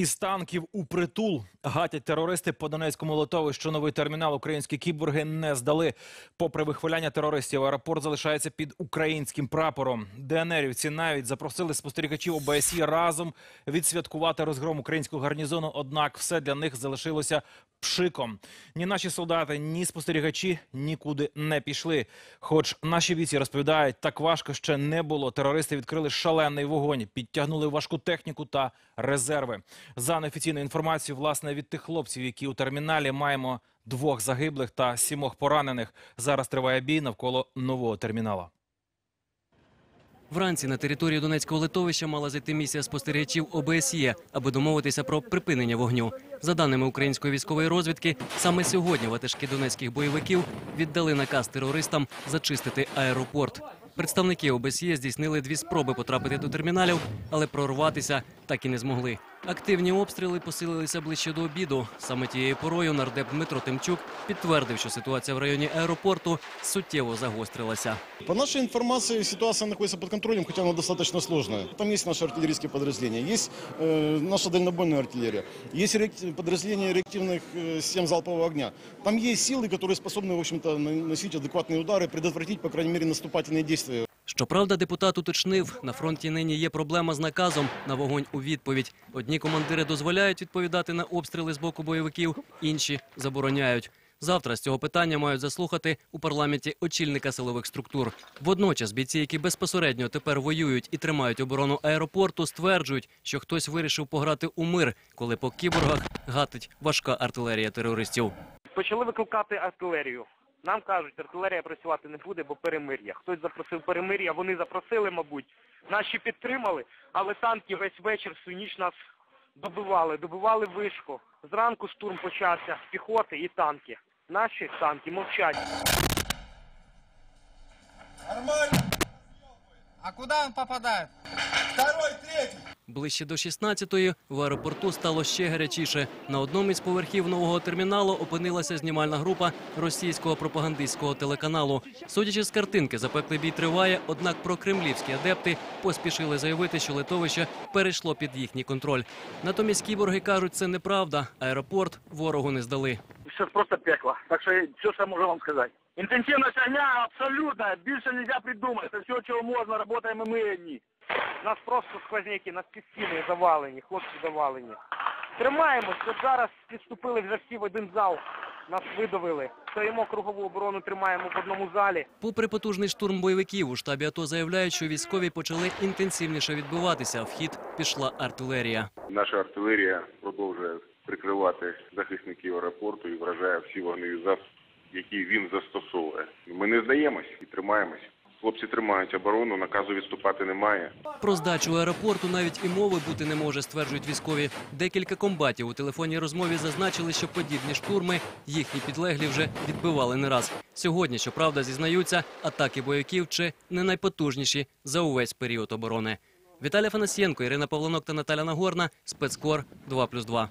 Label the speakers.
Speaker 1: Із танків у притул гатять терористи по Донецькому литовищу. Новий термінал українські кіборги не здали. Попри вихваляння терористів, аеропорт залишається під українським прапором. ДНРівці навіть запросили спостерігачів ОБСЄ разом відсвяткувати розгром українського гарнізону. Однак все для них залишилося пшиком. Ні наші солдати, ні спостерігачі нікуди не пішли. Хоч наші віці розповідають, так важко ще не було. Терористи відкрили шалений вогонь, підтягнули важку техніку та резерви. За неофіційною інформацією, власне, від тих хлопців, які у терміналі маємо двох загиблих та сімох поранених. Зараз триває бій навколо нового термінала.
Speaker 2: Вранці на територію Донецького литовища мала зайти місія спостерігачів ОБСЄ, аби домовитися про припинення вогню. За даними української військової розвідки, саме сьогодні ватажки донецьких бойовиків віддали наказ терористам зачистити аеропорт. Представники ОБСЄ здійснили дві спроби потрапити до терміналів, але прорватися так і не змогли. Активні обстріли посилилися ближче до обіду. Саме тією порою нардеп Дмитро Тимчук підтвердив, що ситуація в районі аеропорту суттєво загострилася.
Speaker 3: По нашей информации, ситуация находится под контролем, хотя она достаточно сложная. Там есть наши артиллерийские подразделения, есть э, наша дальнобойная артиллерия, есть реак- подразделения реактивных э, систем залпового огня. Там есть силы, которые способны, в общем-то, наносить адекватные удары, предотвратить, по крайней мере, наступательные действия.
Speaker 2: Щоправда, депутат уточнив, на фронті нині є проблема з наказом на вогонь у відповідь. Одні командири дозволяють відповідати на обстріли з боку бойовиків, інші забороняють. Завтра з цього питання мають заслухати у парламенті очільника силових структур. Водночас бійці, які безпосередньо тепер воюють і тримають оборону аеропорту, стверджують, що хтось вирішив пограти у мир, коли по кіборгах гатить важка артилерія терористів.
Speaker 4: Почали викликати артилерію. Нам кажуть, артилерія працювати не буде, бо перемир'я. Хтось запросив перемир'я, вони запросили, мабуть. Наші підтримали, але танки весь вечір всю ніч нас добивали, добивали вишку. Зранку штурм почався піхоти і танки. Наші танки мовчать.
Speaker 5: А куда он попадает?
Speaker 2: Ближче до 16-ї в аеропорту стало ще гарячіше. На одному із поверхів нового терміналу опинилася знімальна група російського пропагандистського телеканалу. Судячи з картинки, запеклий бій триває. Однак прокремлівські адепти поспішили заявити, що литовище перейшло під їхній контроль. Натомість кіборги кажуть, це неправда. Аеропорт ворогу не здали.
Speaker 6: Сейчас просто пекло. Так что все, что я вам сказать. Интенсивность огня абсолютно. Больше нельзя придумать. Это все, чего можно. Работаем и мы одни.
Speaker 4: Нас просто сквозняки, нас під стіни завалені, хлопці завалені. Тримаємось, от зараз підступили вже всі в один зал. Нас видавили. Стоїмо кругову оборону, тримаємо в одному залі.
Speaker 2: Попри потужний штурм бойовиків, у штабі АТО заявляють, що військові почали інтенсивніше відбиватися. В хід пішла артилерія.
Speaker 7: Наша артилерія продовжує прикривати захисників аеропорту і вражає всі вогневі засоби, які він застосовує. Ми не здаємось і тримаємось. Хлопці тримають оборону, наказу відступати немає.
Speaker 2: Про здачу аеропорту навіть і мови бути не може, стверджують військові. Декілька комбатів у телефонній розмові зазначили, що подібні штурми їхні підлеглі вже відбивали не раз. Сьогодні, щоправда, зізнаються, атаки бойовиків чи не найпотужніші за увесь період оборони. Віталій Фанасьєнко, Ірина Павлонок та Наталя Нагорна. Спецкор 2+,2.